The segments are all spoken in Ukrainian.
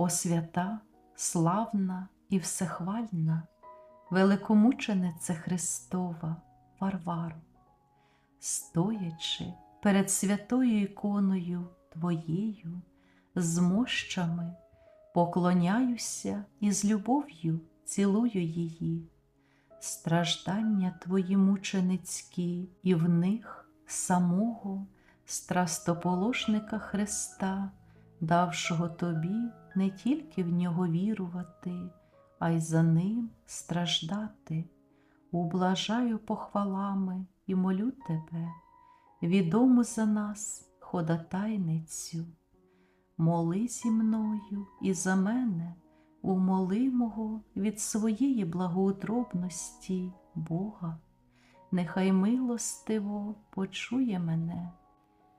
О свята, славна і всехвальна, великомученице Христова, Варваро, стоячи перед святою іконою Твоєю, з мощами, поклоняюся і з любов'ю цілую її, страждання Твої мученицькі, і в них самого страстоположника Христа, давшого Тобі не тільки в нього вірувати, а й за ним страждати. Ублажаю похвалами і молю Тебе, відому за нас ходатайницю. Моли зі мною і за мене, умолимого від своєї благоутробності Бога, нехай милостиво почує мене,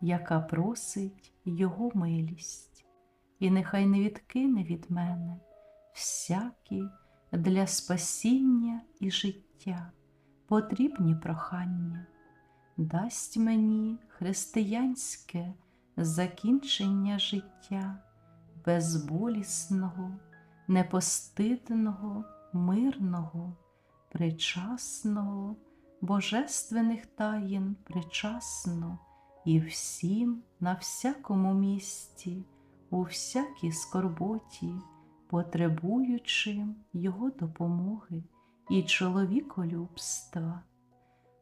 яка просить Його милість, і нехай не відкине від мене всякі для спасіння і життя потрібні прохання, дасть мені християнське закінчення життя безболісного, непостидного, мирного, причасного, божественних таїн причасно і всім на всякому місці, у всякій скорботі, потребуючим Його допомоги і чоловіколюбства,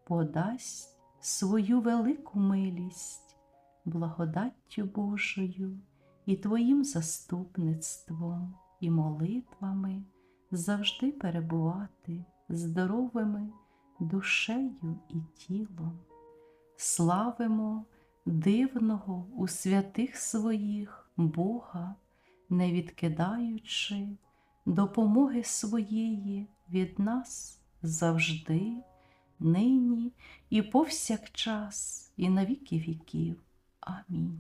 подасть свою велику милість, благодаттю Божою і Твоїм заступництвом і молитвами завжди перебувати здоровими душею і тілом. Славимо дивного у святих своїх Бога, не відкидаючи допомоги своєї від нас завжди, нині і повсякчас, і на віки віків. Амінь.